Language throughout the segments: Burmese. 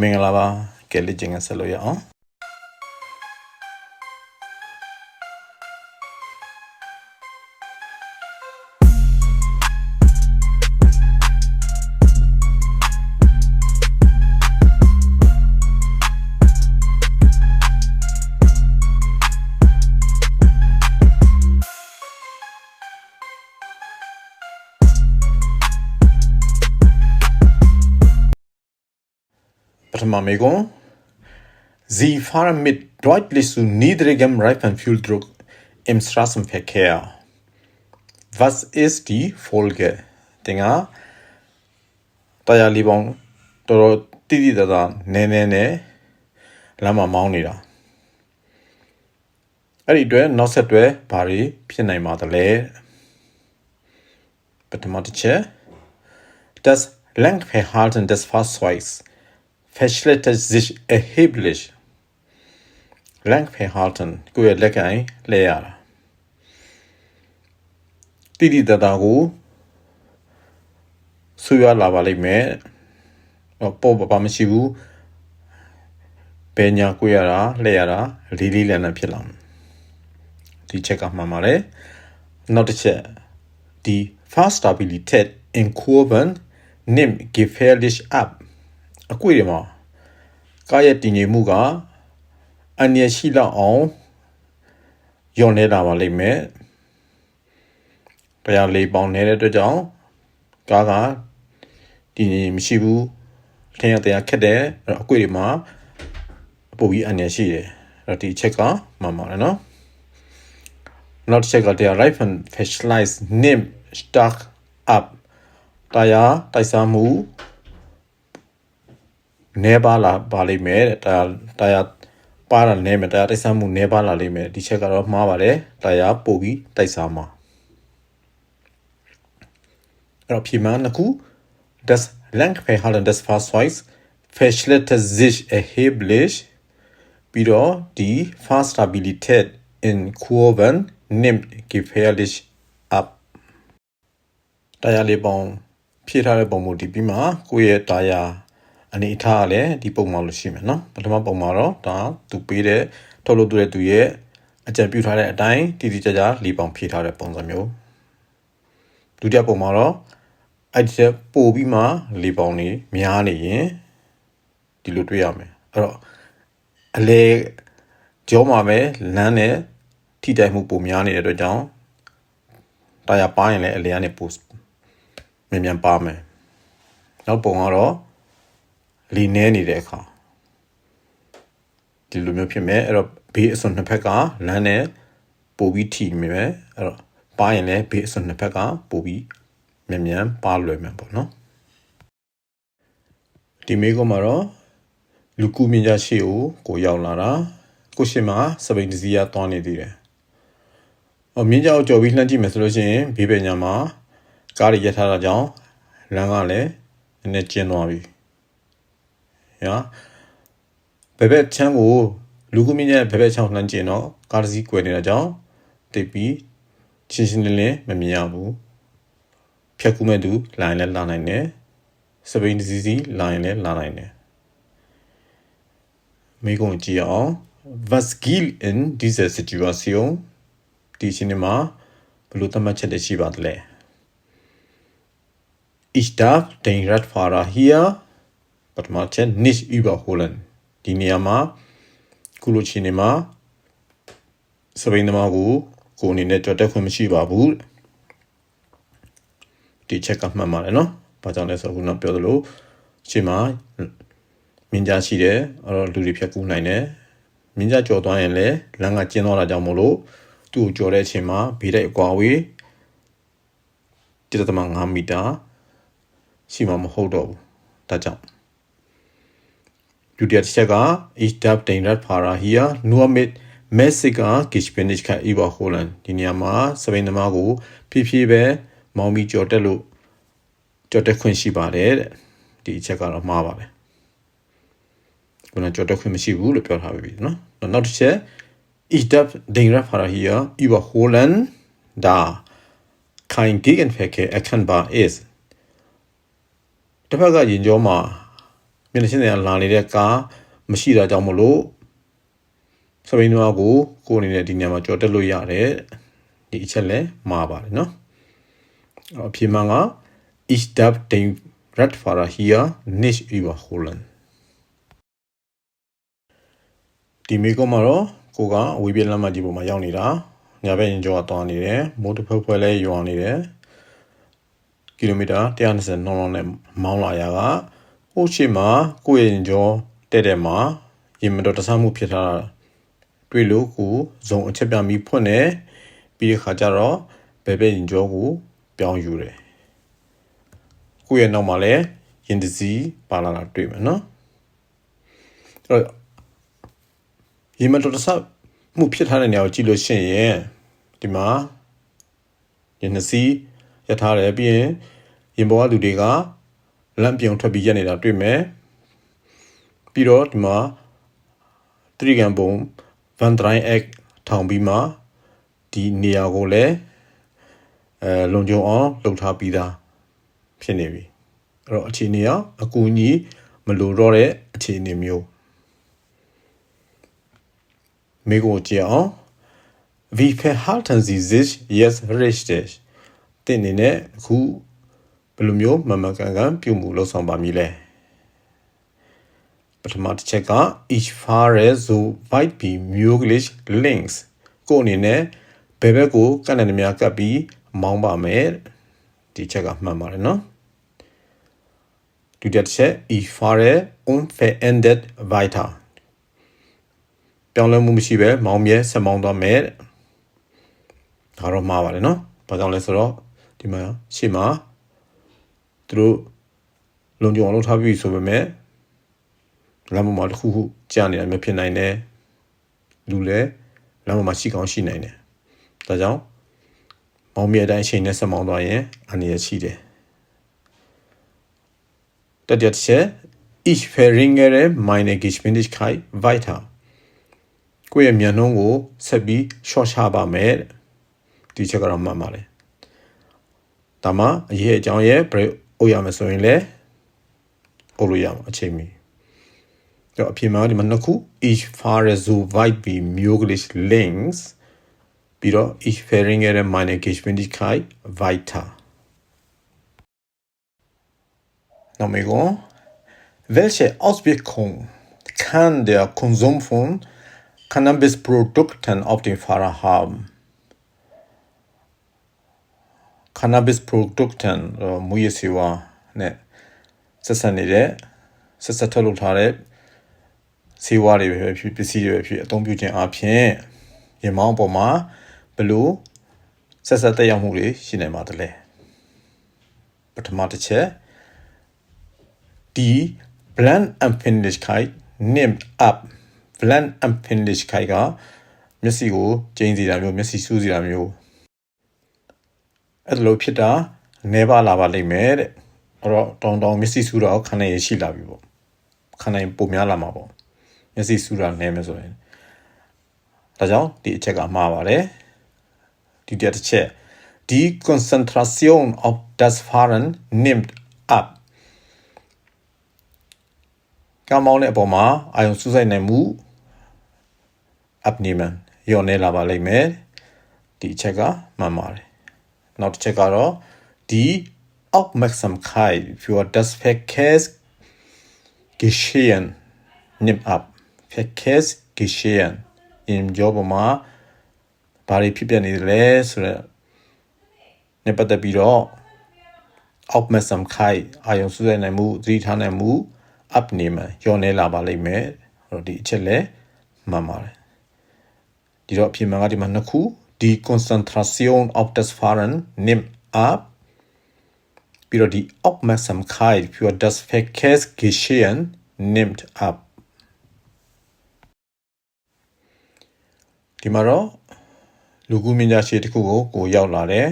မင်္ဂလာပါကဲလေ့ကျင့်ခန်းဆက်လို့ရအောင် ပထမမေကွန် Sie fahren mit deutlich zu niedrigem Reifenfülldruck im Straßenverkehr. Was ist die Folge? တင်ကတရားလီပေါင်းတော်တော်တိတိတသားနဲနဲနဲ့လမ်းမမောင်းနေတာအဲ့ဒီအတွက်နောက်ဆက်တွဲဘာတွေဖြစ်နိုင်ပါသလဲပထမတစ်ချက် Das Lenkverhalten des Fahrzeugs verschlechtert sich erheblich. Lenkverhalten ကိုယ့်ရဲ့လက်ကိုင်လဲရတာတိတိတသားကိုဆူရလာပါလိမ့်မယ်ဟောပေါ်ပါမရှိဘူးဘယ်ညာကိုရတာလဲရတာလေးလေးလန်လန်ဖြစ်လာမယ်ဒီချက်ကမှန်ပါတယ်နောက်တစ်ချက်ဒီ Fahrstabilität in Kurven nimmt gefährlich ab အကွေတွေမှာ ကားရဲ့တည်ငြိမ်မှုကအန္တရာယ်ရှိလောက်အောင်ညွန်နေတာပါလိမ့်မယ်တရားလေးပေါင်းနေတဲ့အတွက်ကြောင့်ကားကတည်ငြိမ်မရှိဘူးထင်ရတရားခက်တယ်အဲ့တော့အကွေတွေမှာပိုပြီးအန္တရာယ်ရှိတယ်အဲ့တော့ဒီချက်ကမှန်ပါတယ်နော်နောက်တစ်ချက်ကတရား right and specialize name stock up တရားတိုက်စားမှု နေပါလာပါလိမ့်မယ်တဲ့တရားတရားပါတာနေမယ်တရားတိုက်စားမှုနေပါလာလိမ့်မယ်ဒီချက်ကတော့မှားပါတယ်တရားပို့ပြီးတိုက်စားမှာအဲ့တော့ဖြေမှန်းနှစ်ခု das Lenkverhalten des Fahrzeugs verschlechtert sich erheblich ပြီးတော့ die Fahrstabilität in Kurven nimmt gefährlich ab တရားလေးပေါင်းဖြည့်ထားတဲ့ပုံမူဒီပြီးမှကိုယ့်ရဲ့တရား အနေအထားကလည်းဒီပုံမှန်လို့ရှိမယ်နော်ပထမပုံမှန်တော့ဒါသူပေးတဲ့ထုတ်လုပ်တဲ့သူရဲ့အကြံပြုထားတဲ့အတိုင်းတည်တည်ကြကြလီပေါင်ဖြည့်ထားတဲ့ပုံစံမျိုးဒုတိယပုံမှန်တော့အဲ့ဒီချက်ပို့ပြီးမှလီပေါင်နေများနေရင်ဒီလိုတွေ့ရမယ်အဲ့တော့အလေကြောမှာပဲလမ်းနဲ့ထိတိုက်မှုပုံများနေတဲ့အတွက်ကြောင့်တရားပါရင်လည်းအလေကနေပို့မြန်မြန်ပါမယ်နောက်ပုံကတော့ လီနဲနေတဲ့အခါဒီလိုမျိုးဖြစ်မယ်အဲ့တော့ဘေးအစွန်နှစ်ဖက်ကလမ်းနဲ့ပို့ပြီးထိမြမယ်အဲ့တော့ပါရင်လည်းဘေးအစွန်နှစ်ဖက်ကပို့ပြီးမြန်မြန်ပါလွယ်မယ်ပေါ့နော်ဒီမေကမှာတော့လူကူမြင်ကြရှိကိုကိုရောက်လာတာကိုရှင်မှာစပိန်တစီကတွားနေသေးတယ်။အော်မြင်းကြောက်ကြော်ပြီးလှမ်းကြည့်မယ်ဆိုလို့ရှိရင်ဘေးပညာမှာကားရရထားတာကြောင့်လမ်းကလည်းနည်းနည်းကျဉ်သွားပြီ။ ညာဘယ်ဘက်ချမ်းကိုလူကူမြင့်ရဲ့ဘယ်ဘက်ချောင်းလှမ်းကျင်တော့ကားတစ်စီးကွယ်နေတာကြောင့်တိတ်ပြီးချင်းချင်းလင်းလင်းမမြင်ရဘူး။ဖြတ်ကူးမဲ့သူလိုင်းလည်းလာနိုင်တယ်။စပိန်တစ်စီးစီလိုင်းလည်းလာနိုင်တယ်။မိကုံကြည့်အောင် was gilt in dieser Situation ဒီချင်းမှာဘယ်လိုသတ်မှတ်ချက်တွေရှိပါသလဲ Ich darf den Radfahrer hier ပထမချက် nicht überholen ဒီနေရာမှာကုလိုချင်းနေမှာစပိန်သမားကိုကိုအနေနဲ့ကြော်တက်ခွင့်မရှိပါဘူးဒီချက်ကမှတ်ပါတယ်နော်ဘာကြောင့်လဲဆိုတော့ခုနပြောသလိုအချိန်မှာမြင်ကြရှိတယ်အဲ့တော့လူတွေဖြတ်ကူးနိုင်တယ်မြင်ကြကြော်သွားရင်လည်းလမ်းကကျင်းသွားတာကြောင့်မို့လို့သူ့ကိုကြော်တဲ့အချိန်မှာဘေးတိုက်အကွာဝေး1.5မီတာရှိမှမဟုတ်တော့ဘူးဒါကြောင့် ဒုတိယတစ်ချက်က ich darf den Radfahrer hier nur mit mäßiger Geschwindigkeit überholen ဒီနေရာမှာစပိန်သမားကိုဖြည်းဖြည်းပဲမောင်းပြီးကြော်တက်လို့ကြော်တက်ခွင့်ရှိပါတယ်တဲ့ဒီအချက်ကတော့မှားပါတယ်ခုနကြော်တက်ခွင့်မရှိဘူးလို့ပြောထားပြီနော်နောက်တစ်ချက် ich darf den Radfahrer hier überholen da kein Gegenverkehr erkennbar ist တစ်ဖက်ကရင်ကျော်မှာ မျက်နှာချင်းတွေကလာနေတဲ့ကားမရှိတာကြောင့်မလို့စပိန်နွားကိုကိုယ်အနေနဲ့ဒီညမှာကြော်တက်လို့ရတယ်ဒီအချက်လဲမှားပါတယ်နော်အဖြစ်မှန်က ich darf den Radfahrer hier nicht überholen ဒီမေကောမှာတော့ကိုကအဝေးပြေးလမ်းမကြီးပေါ်မှာရောက်နေတာညာဘက်ရင်ကျော်ကသွားနေတယ်မိုးတစ်ဖက်ဖွဲ့လဲရွာနေတယ်ကီလိုမီတာ120နှုန်းလောက်နဲ့မောင်းလာရက ဟိုရှိမှာကိုယ့်ရဲ့ရင်ကျော်တဲ့တဲ့မှာရင်မတော်တဆမှုဖြစ်ထားတာတွေ့လို့ကိုဇုံအချက်ပြမီဖွင့်နေပြီးတဲ့ခါကျတော့ဘယ်ဘက်ရင်ကျော်ကိုပြောင်းယူတယ်ကိုယ့်ရဲ့နောက်မှာလည်းရင်တစည်းပါလာတာတွေ့မယ်နော်အဲ့တော့ရေမတော်တဆမှုဖြစ်ထားတဲ့နေရာကိုကြည့်လို့ရှိရင်ဒီမှာရင်နှစီးရထားတယ်ပြီးရင်ရင်ပေါ်ကလူတွေက လမ်းပြုံထွက်ပြီးရက်နေတာတွေ့မယ်ပြီးတော့ဒီမှာတရိကန်ပုံ Van Dryne Egg ထောင်ပြီးမှဒီနေရာကိုလည်းအဲလုံခြုံအောင်လုပ်ထားပြီးသားဖြစ်နေပြီအဲ့တော့အခြေအနေကအကူအညီမလိုတော့တဲ့အခြေအနေမျိုးမိကိုကြည့်အောင် wie verhalten sie sich jetzt richtig တင်းနေနဲ့အခု ဘယ်လိုမျိုးမမကန်ကန်ပြုမှုလုပ်ဆောင်ပါမည်လဲပထမတစ်ချက်က ich fahre so weit wie möglich links ကိုအနေနဲ့ဘယ်ဘက်ကိုကန့်နေများကပ်ပြီးမောင်းပါမယ်ဒီချက်ကမှန်ပါတယ်နော်ဒုတိယတစ်ချက် ich fahre unverändert weiter ပြောင်းလဲမှုမရှိပဲမောင်းမြဲဆက်မောင်းသွားမယ်ဒါတော့မှားပါတယ်နော်ဘာကြောင့်လဲဆိုတော့ဒီမှာရှေ့မှာ သူတို့လုံခြုံအောင်လုပ်ထားပြီဆိုပေမဲ့လမ်းပေါ်မှာတစ်ခုခုကြာနေတာမျိုးဖြစ်နိုင်တယ်လူလည်းလမ်းပေါ်မှာရှိကောင်းရှိနိုင်တယ်ဒါကြောင့်မောင်းမြဲတိုင်းအချိန်နဲ့ဆက်မောင်းသွားရင်အနေရရှိတယ်တတိယတစ်ချက် ich verringere meine Geschwindigkeit weiter ကိုယ့်ရဲ့မြန်နှုန်းကိုဆက်ပြီး short ချပါမယ်ဒီချက်ကတော့မှတ်ပါလေဒါမှအရေးအကြောင်းရဲ့ break အိုးရမယ်ဆိုရင်လည်းအိုးလို့ရမှာအချိန်မီတော့အပြင်မှာဒီမှာနှစ်ခု each fahre so weit wie möglich links ပြီးတော့ ich verringere meine Geschwindigkeit weiter နောက်မေကော welche Auswirkungen kann der Konsum von Cannabis-Produkten auf den Fahrer haben. Cannabis-Produkten မူရစီဝါနဲ့ဆက်ဆက်နေတဲ့ဆက်ဆက်ထုတ်လုပ်ထားတဲ့စီဝါတွေပဲဖြစ်ပစ္စည်းတွေပဲဖြစ်အသုံးပြုခြင်းအပြင်ရေမောင်းပေါ်မှာဘလို့ဆက်ဆက်တက်ရောက်မှုတွေရှိနေမှာတလဲပထမတစ်ချက်ဒီ blend and finishkeit nimmt up blend and finish ခိုင်ကမျက်စိကိုကျင်းစီတာမျိုးမျက်စိစူးစီတာမျိုး အဲ့လိုဖြစ်တာနေပါလာပါလိမ့်မယ်တဲ့အဲ့တော့တောင်းတောင်းမျက်စိစူးတော့ခန္ဓာရရှိလာပြီပေါ့ခန္ဓာပုံများလာမှာပေါ့မျက်စိစူးတာနေမယ်ဆိုရင်ဒါကြောင့်ဒီအချက်ကမှားပါတယ်ဒီတစ်ချက် die Konzentration auf das Fahren nimmt ab ကမောင်းတဲ့အပေါ်မှာအာယုံစူးစိုက်နိုင်မှု abnehmen ညော့နေလာပါလိမ့်မယ်ဒီအချက်ကမှန်ပါတယ် နောက်တစ်ချက်ကတော့ die Aufmerksamkeit für das Verkehrsgeschehen nimmt ab Verkehrsgeschehen in job မှာဘာတွေဖြစ်ပျက်နေသလဲဆိုတော့နေပတ်သက်ပြီးတော့ Aufmerksamkeit အာယုံစူးစိုက်နိုင်မှုသတိထားနိုင်မှု abnehmen ညော့နေလာပါလိမ့်မယ်အဲ့တော့ဒီအချက်လည်းမှန်ပါတယ်ဒီတော့အပြင်မှာကဒီမှာနှစ်ခု die Konzentration auf das Fahren nimmt ab ပြီးတော့ဒီ Aufmerksamkeit für das Verkehrsgeschehen nimmt ab ဒီမှာတော့လူကူမြညာရှေ့တစ်ခုကိုကိုရောက်လာတယ်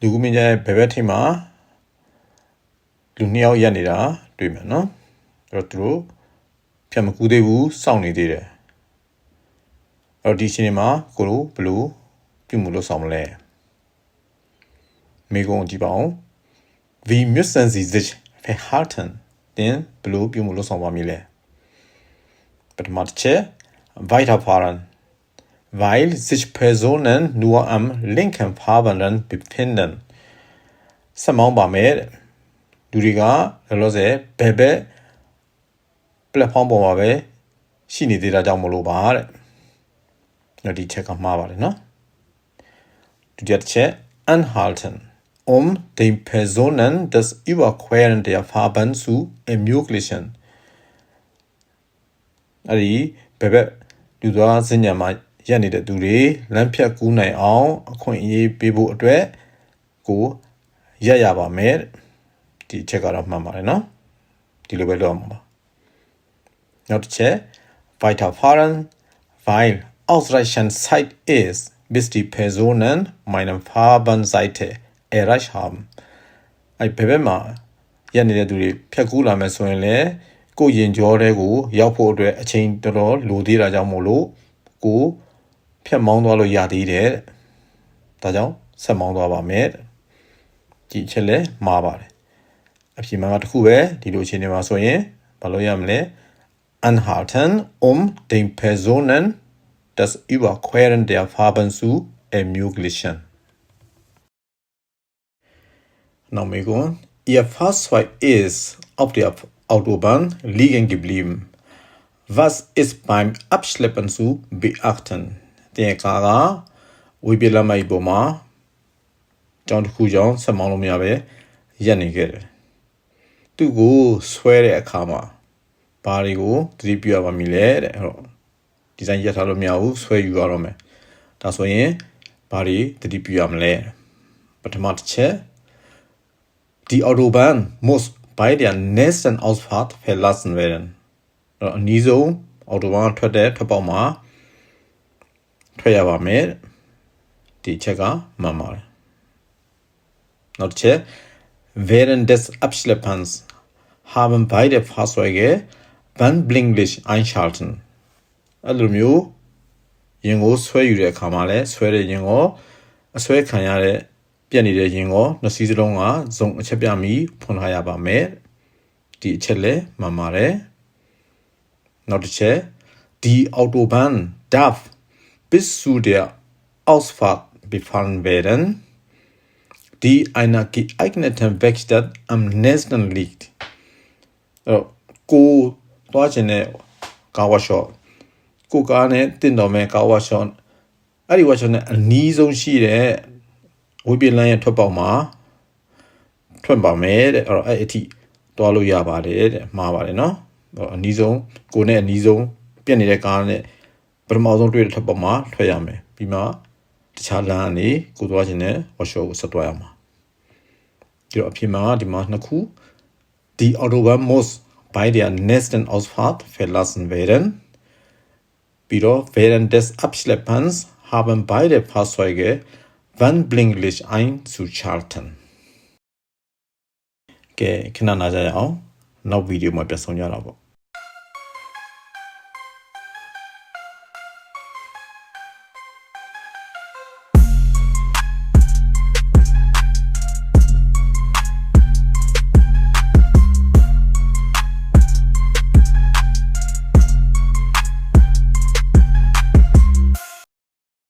လူကူမြညာရဲ့ဘယ်ဘက်ထိမှာလူနှစ်ယောက်ရက်နေတာတွေ့မယ်နော်အဲ့တော့သူတို့ဖြတ်မကူးသေးဘူးစောင့်နေသေးတယ်အဲ့တော့ဒီရှင်မှာကိုလိုဘလို့ ပြုမှုလို့ဆောင်မလဲမိကုံကြည့်ပါဦး wie müssen sie sich verhalten သင်ဘယ်လိုပြုမှုလုပ်ဆောင်ပါမည်လဲပထမတစ်ချက် weiterfahren weil sich Personen nur am linken Fahrbahnrand befinden ဆက်မောင်းပါမယ်တဲ့လူတွေကလောလောဆယ်ဘယ်ဘက် platform ပေါ်မှာပဲရှိနေသေးတာကြောင့်မလို့ပါတဲ့နော်ဒီချက်ကမှားပါတယ်နော် ဒုတိယတစ်ချက် anhalten um den Personen das Überqueren der Fahrbahn zu ermöglichen အဲ့ဒီဘယ်ဘက်လူသွားစဉ္ညာမှာရက်နေတဲ့သူတွေလမ်းဖြတ်ကူးနိုင်အောင်အခွင့်အရေးပေးဖို့အတွက်ကိုရက်ရပါမယ်ဒီချက်ကတော့မှန်ပါတယ်နော်ဒီလိုပဲလုပ်အောင်ပါနောက်တစ်ချက် weiterfahren weil ausreichend Zeit ist bis die Personen meine Fahrbahnseite erreicht haben အဲ့ဘယ်ဘက်မှာရက်နေတဲ့သူတွေဖြတ်ကူးလာမယ်ဆိုရင်လေကိုရင်ကြောတဲ့ကိုရောက်ဖို့အတွက်အချိန်တော်တော်လိုသေးတာကြောင့်မို့လို့ကိုဖြတ်မောင်းသွားလို့ရသေးတယ်တဲ့ဒါကြောင့်ဆက်မောင်းသွားပါမယ်တဲ့ဒီချက်လဲမှားပါတယ်အပြင်မှာတစ်ခုပဲဒီလိုအခြေအနေမှာဆိုရင်ဘာလို့ရမလဲ anhalten um den Personen das Überqueren der Farben zu ermöglichen. Nochmal Ihr Fahrzeug ist auf der Autobahn liegen geblieben. Was ist beim Abschleppen zu beachten? တင်ကားကဝေပြလမိုက်ပေါ်မှာကြောင်းတစ်ခုကြောင်းဆက်မောင်းလို့မရပဲရက်နေခဲ့တယ်။သူ့ကိုဆွဲတဲ့အခါမှာဘာတွေကိုသတိပြုရပါမည်လဲတဲ့အဲ့တော့ ဒီဇိုင်းရက်ထားလို့မရဘူးဆွဲယူရတော့မယ်။ဒါဆိုရင်ဘာတွေသတိပြုရမလဲ။ပထမတစ်ချက် Die Autobahn muss bei der nächsten Ausfahrt verlassen werden. အဲ့တော့အနည်းဆုံးအော်တိုဘန်ထွက်တဲ့ထွက်ပေါက်မှာထွက်ရပါမယ်ဒီချက်ကမှန်ပါတယ်နောက်တစ်ချက် während des Abschleppens haben beide Fahrzeuge Warnblinklicht einschalten အဲ့လိုမျိုးရင်ကိုဆွဲယူတဲ့အခါမှာလဲဆွဲတဲ့ရင်ကိုအဆွဲခံရတဲ့ပြက်နေတဲ့ရင်ကိုနှစ်စီးစလုံးကဇုံအချက်ပြမီဖွင့်ထားရပါမယ်ဒီအချက်လဲမှန်ပါတယ်နောက်တစ်ချက် die Autobahn darf bis zu der Ausfahrt befahren werden, die einer geeigneten Werkstatt am nächsten liegt. အဲ့ကိုသွားခြင်းနဲ့ကားဝါရှော့ ကိုကားနဲ့တင်တော်မဲ့ကားဝါရှော့အဲ့ဒီဝါရှော့နဲ့အနီးဆုံးရှိတဲ့ဝေးပြလန်းရဲ့ထွက်ပေါက်မှာထွက်ပါမယ်တဲ့အဲ့တော့အဲ့အထိတွားလို့ရပါတယ်တဲ့မှားပါတယ်နော်အနီးဆုံးကိုနဲ့အနီးဆုံးပြက်နေတဲ့ကားနဲ့ပထမဆုံးတွေ့တဲ့ထပ်ပေါ်မှာထွက်ရမယ်ပြီးမှတခြားလမ်းကနေကိုသွားခြင်းနဲ့ workshop ကိုဆက်သွားရမှာဒီတော့အဖြစ်မှာဒီမှာနှစ်ခု die Autobahn muss bei der nächsten Ausfahrt verlassen werden ပြီးတော့ während des Abschleppens haben beide Fahrzeuge Warnblinklicht einzuschalten ကဲခဏနာကြရအောင်နောက်ဗီဒီ